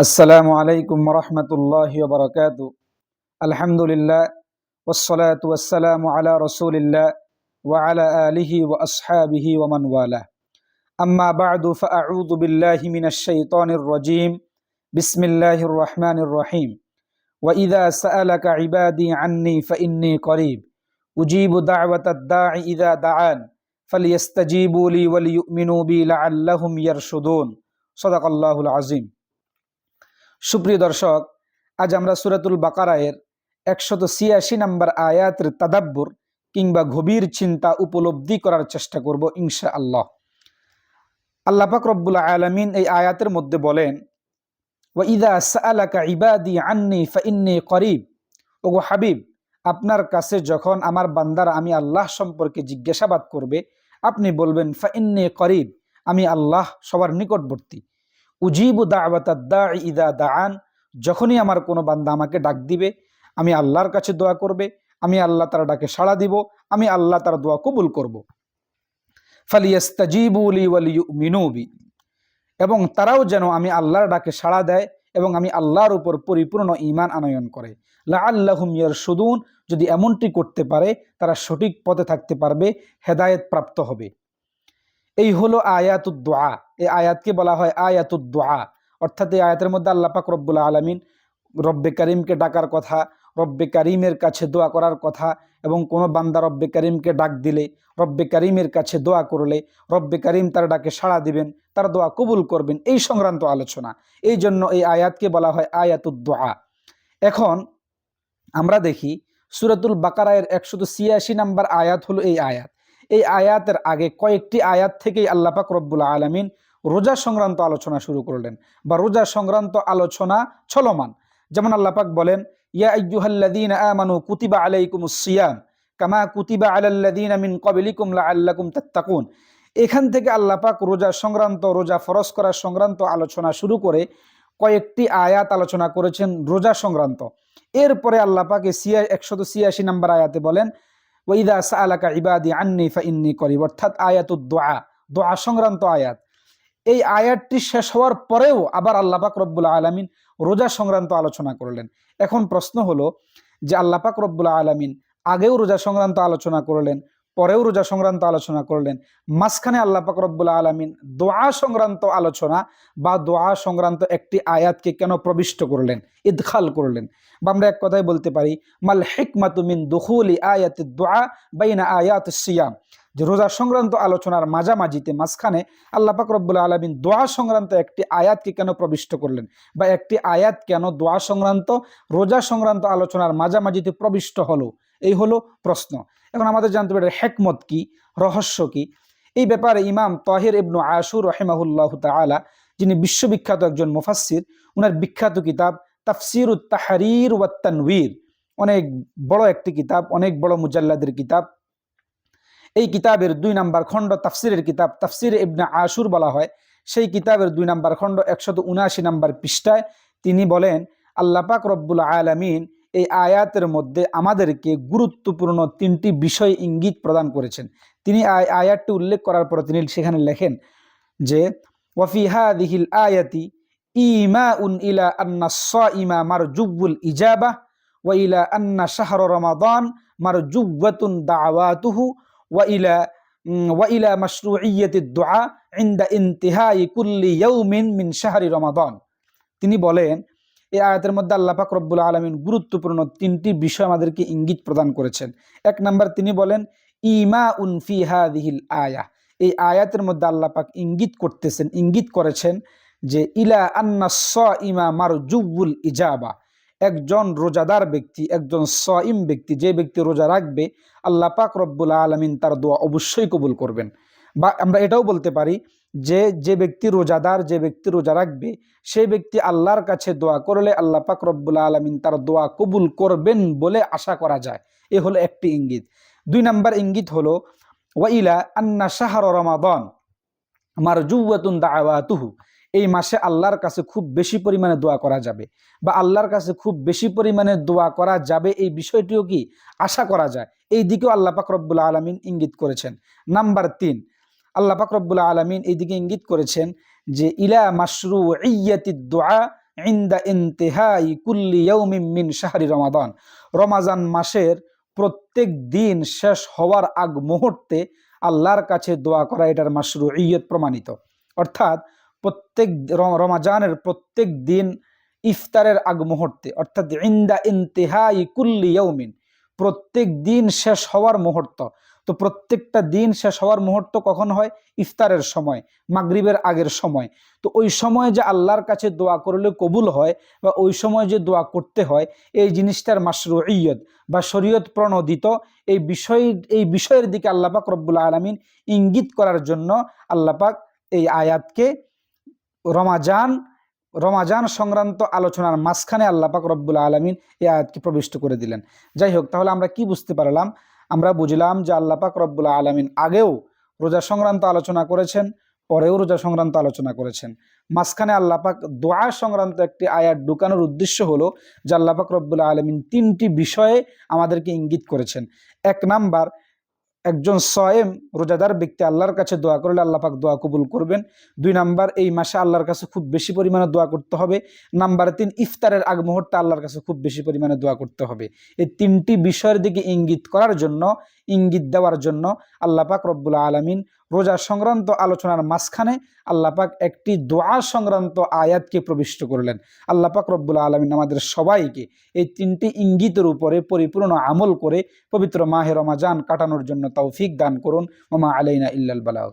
السلام عليكم ورحمة الله وبركاته. الحمد لله والصلاة والسلام على رسول الله وعلى آله وأصحابه ومن والاه. أما بعد فأعوذ بالله من الشيطان الرجيم. بسم الله الرحمن الرحيم. وإذا سألك عبادي عني فإني قريب. أجيب دعوة الداع إذا دعان. فليستجيبوا لي وليؤمنوا بي لعلهم يرشدون. صدق الله العظيم. সুপ্রিয় দর্শক, আজ আমরা সুরাতুল বাকারায়ের একশত ছিয়াশি নম্বর আয়াতের তাদাব্বুর কিংবা গভীর চিন্তা উপলব্ধি করার চেষ্টা করব ইনশা আল্লাহ আল্লাহ পাক রব্বুল আলমিন এই আয়াতের মধ্যে বলেন ওয়াইদা সাআলাকা ইবাদি আন্নি ফাইন্নি করিব। ওগো হাবিব, আপনার কাছে যখন আমার বান্দারা আমি আল্লাহ সম্পর্কে জিজ্ঞাসাবাদ করবে, আপনি বলবেন ফাইন্নি করিব, আমি আল্লাহ সবার নিকটবর্তী। উজিবু দাওয়াতাদ্দা ইদা দাআন, যখনই আমার কোনো বান্দা আমাকে ডাক দিবে, আমি আল্লাহর কাছে দোয়া করবে, আমি আল্লাহ তার ডাকে সাড়া দিব, আমি আল্লাহ তার দোয়া কবুল করব। ফালিয়াস্তাজিবুলি ওয়ালিউমিনুবি এবং তারাও যেন আমি আল্লাহর ডাকে সাড়া দেয় এবং আমি আল্লাহর উপর পরিপূর্ণ ঈমান আনয়ন করে। লা আল্লাহুম সুদুন যদি এমনটি করতে পারে, তারা সঠিক পথে থাকতে পারবে, হেদায়েত প্রাপ্ত হবে। এই হলো আয়াতুদ্দোয়া এই আয়াতকে বলা হয় আয়াতুদ্দোয়া অর্থাৎ এই আয়াতের মধ্যে আল্লাহ পাক রব্বুল আলমিন রব্বে করিমকে ডাকার কথা, রব্বে করিমের কাছে দোয়া করার কথা এবং কোনো বান্দা রব্বে করিমকে ডাক দিলে, রব্বে করিমের কাছে দোয়া করলে, রব্বে করিম তার ডাকে সাড়া দিবেন, তার দোয়া কবুল করবেন, এই সংক্রান্ত আলোচনা। এই জন্য এই আয়াতকে বলা হয় আয়াতুদ্দোয়া এখন আমরা দেখি সুরাতুল বাকারায়ের একশত ছিয়াশি নাম্বার আয়াত হলো এই আয়াত। এই আয়াতের আগে কয়েকটি আয়াত থেকেই আল্লাপাক রব্বুল আলমিন রোজা সংক্রান্ত আলোচনা শুরু করলেন বা রোজা সংক্রান্ত আলোচনা চলমান। যেমন আল্লাপাক বলেন, ইয়া আমানু কুতিবা কামা কুতিবা মিন তাত্তাকুন। এখান থেকে আল্লাপাক রোজা সংক্রান্ত, রোজা ফরজ করা সংক্রান্ত আলোচনা শুরু করে কয়েকটি আয়াত আলোচনা করেছেন রোজা সংক্রান্ত। এরপরে আল্লাপাকে সিয়া একশত ছিয়াশি নম্বর আয়াতে বলেন ওইদা সালাকা ইবাদি আন্নি ফা ইন্নি করিব। অর্থাৎ আয়াতুদ দোয়া দোয়া সংক্রান্ত আয়াত। এই আয়াতটি শেষ হওয়ার পরেও আবার আল্লাপাক রব্বুল আলমিন রোজা সংক্রান্ত আলোচনা করলেন। এখন প্রশ্ন হলো যে আল্লাপাক রব্বুল আলমিন আগেও রোজা সংক্রান্ত আলোচনা করলেন পরেও রোজা সংক্রান্ত আলোচনা করলেন। মাঝখানে আল্লাহ পাক রব্বুল আলমিন দোয়া সংক্রান্ত আলোচনা বা দোয়া সংক্রান্ত একটি আয়াতকে কেন প্রবিষ্ট করলেন, ইদখাল করলেন? বা আমরা এক কথাই বলতে পারি, মাল হেকমাতুমিন দুহুলি আয়াত দোয়া বাইনা আয়াত সিয়াম। যে রোজা সংক্রান্ত আলোচনার মাঝামাঝিতে মাঝখানে আল্লাহ পাক রব্বুল আলমিন দোয়া সংক্রান্ত একটি আয়াতকে কেন প্রবিষ্ট করলেন বা একটি আয়াত কেন দোয়া সংক্রান্ত, রোজা সংক্রান্ত আলোচনার মাঝামাঝিতে প্রবিষ্ট হলো? এই হলো প্রশ্ন। এখন আমাদের জানতে পারে হেকমত কি, রহস্য কি? এই ব্যাপারে ইমাম তাহির ইবনু আশুর রহেমাহুল্লাহ তালা যিনি বিশ্ববিখ্যাত একজন মুফাসির উনার বিখ্যাত কিতাব তাফসির তাহারির ওয়াত্তানবীর অনেক বড় একটি কিতাব, অনেক বড় মুজাল্লাদের কিতাব। এই কিতাবের দুই নাম্বার খণ্ড তাফসিরের কিতাব, তাফসির ইবনে আশুর বলা হয়। সেই কিতাবের দুই নাম্বার খণ্ড একশত উনআশি নাম্বার পৃষ্ঠায় তিনি বলেন আল্লাপাক রব্বুল আলমিন এই আয়াতের মধ্যে আমাদেরকে গুরুত্বপূর্ণ তিনটি বিষয় ইঙ্গিত প্রদান করেছেন। তিনি আয়াতটি উল্লেখ করার পর তিনি সেখানে লেখেন যে ওয়াফিহা দিহিল আয়াতি ইমা উন ইলা আন্না স ইমা মার জুব্বুল ইজাবা ওয়া ইলা আন্না শাহর রমাদান মার জুব্বাতুন দাওয়াতুহু ওয়া ইলা ওয়া ইলা মাশরুইয়াতি দোয়া ইনদা ইন্তিহাই কুল্লি ইয়াউমিন মিন শাহরি রমাদান। তিনি বলেন এই আয়াতের মধ্যে আল্লাহ পাক রব্বুল আলমিন গুরুত্বপূর্ণ তিনটি বিষয় আমাদেরকে ইঙ্গিত প্রদান করেছেন। এক নাম্বার তিনি বলেন ইমা উনফি দিহিল আয়া। এই আয়াতের মধ্যে আল্লাহ পাক ইঙ্গিত করতেছেন, ইঙ্গিত করেছেন যে, ইলা আন্না স ইমা মার জুবুল ইজাবা। একজন রোজাদার ব্যক্তি, একজন সইম ব্যক্তি, যে ব্যক্তি রোজা রাখবে, আল্লাহ পাক রব্বুল আলমিন তার দোয়া অবশ্যই কবুল করবেন। বা আমরা এটাও বলতে পারি যে যে ব্যক্তি রোজাদার, যে ব্যক্তি রোজা রাখবে, সেই ব্যক্তি আল্লাহর কাছে দোয়া করলে আল্লাহ পাক রব্বুল আলমিন তার দোয়া কবুল করবেন বলে আশা করা যায়। এ হলো একটি ইঙ্গিত। দুই নাম্বার ইঙ্গিত হলো, ওয়াইলা আন্না শাহর রমাদন মারজুয়াতুন দাওয়াতুহু। এই মাসে আল্লাহর কাছে খুব বেশি পরিমাণে দোয়া করা যাবে বা আল্লাহর কাছে খুব বেশি পরিমাণে দোয়া করা যাবে, এই বিষয়টিও কি? আশা করা যায়। এই দিকেও আল্লাহ পাক রব্বুল আলমিন ইঙ্গিত করেছেন। নাম্বার তিন আল্লাহ পাক রব্বুল আলমিন এই দিকে ইঙ্গিত করেছেন যে, ইলা মাসরু ইয়াতি দোয়া ইন্দা ইন্তেহাই কুল্লি মিন শাহরি রমাদান। রমাজান মাসের প্রত্যেক দিন শেষ হওয়ার আগ মুহূর্তে আল্লাহর কাছে দোয়া করা এটার মাসরু ইয়ত প্রমাণিত। অর্থাৎ প্রত্যেক রমাজানের প্রত্যেক দিন ইফতারের আগ মুহূর্তে, অর্থাৎ ইন্দা ইন্তেহাই কুল্লি প্রত্যেক দিন শেষ হওয়ার মুহূর্ত তো প্রত্যেকটা দিন শেষ হওয়ার মুহূর্ত কখন হয়? ইফতারের সময়, মাগরিবের আগের সময়। তো ওই সময় যে আল্লাহর কাছে দোয়া করলে কবুল হয় বা ওই সময় যে দোয়া করতে হয়, এই জিনিসটার মাসরু ইয়ত বা শরীয়ত প্রণোদিত এই বিষয়, এই বিষয়ের দিকে আল্লাপাক রব্বুল আলমিন ইঙ্গিত করার জন্য আল্লাপাক এই আয়াতকে রমাজান রমাজান সংক্রান্ত আলোচনার মাঝখানে আল্লাপাক রব্বুল আলমিন এই আয়াতকে প্রবিষ্ট করে দিলেন। যাই হোক, তাহলে আমরা কি বুঝতে পারলাম? আমরা বুঝলাম যে আল্লাপাক রব্বুল আলমিন আগেও রোজা সংক্রান্ত আলোচনা করেছেন, পরেও রোজা সংক্রান্ত আলোচনা করেছেন। মাঝখানে আল্লাপাক দোয়া সংক্রান্ত একটি আয়াত ঢুকানোর উদ্দেশ্য হলো যে আল্লাপাক রব্বুল আলমিন তিনটি বিষয়ে আমাদেরকে ইঙ্গিত করেছেন। এক নাম্বার একজন সয়েম রোজাদার ব্যক্তি আল্লাহর কাছে দোয়া করলে আল্লাহ পাক দোয়া কবুল করবেন। দুই নাম্বার, এই মাসে আল্লাহর কাছে খুব বেশি পরিমাণে দোয়া করতে হবে। নাম্বার তিন, ইফতারের আগ মুহূর্তে আল্লাহর কাছে খুব বেশি পরিমাণে দোয়া করতে হবে। এই তিনটি বিষয়ের দিকে ইঙ্গিত করার জন্য, ইঙ্গিত দেওয়ার জন্য আল্লাহ পাক রব্বুল আলমিন রোজা সংক্রান্ত আলোচনার মাঝখানে আল্লাপাক একটি দোয়া সংক্রান্ত আয়াতকে প্রবিষ্ট করলেন। আল্লাপাক রব্বুল আলমিন আমাদের সবাইকে এই তিনটি ইঙ্গিতের উপরে পরিপূর্ণ আমল করে পবিত্র মাহে রমাজান কাটানোর জন্য তৌফিক দান করুন। ওমা আলাইনা ইল্লাল বালাউ।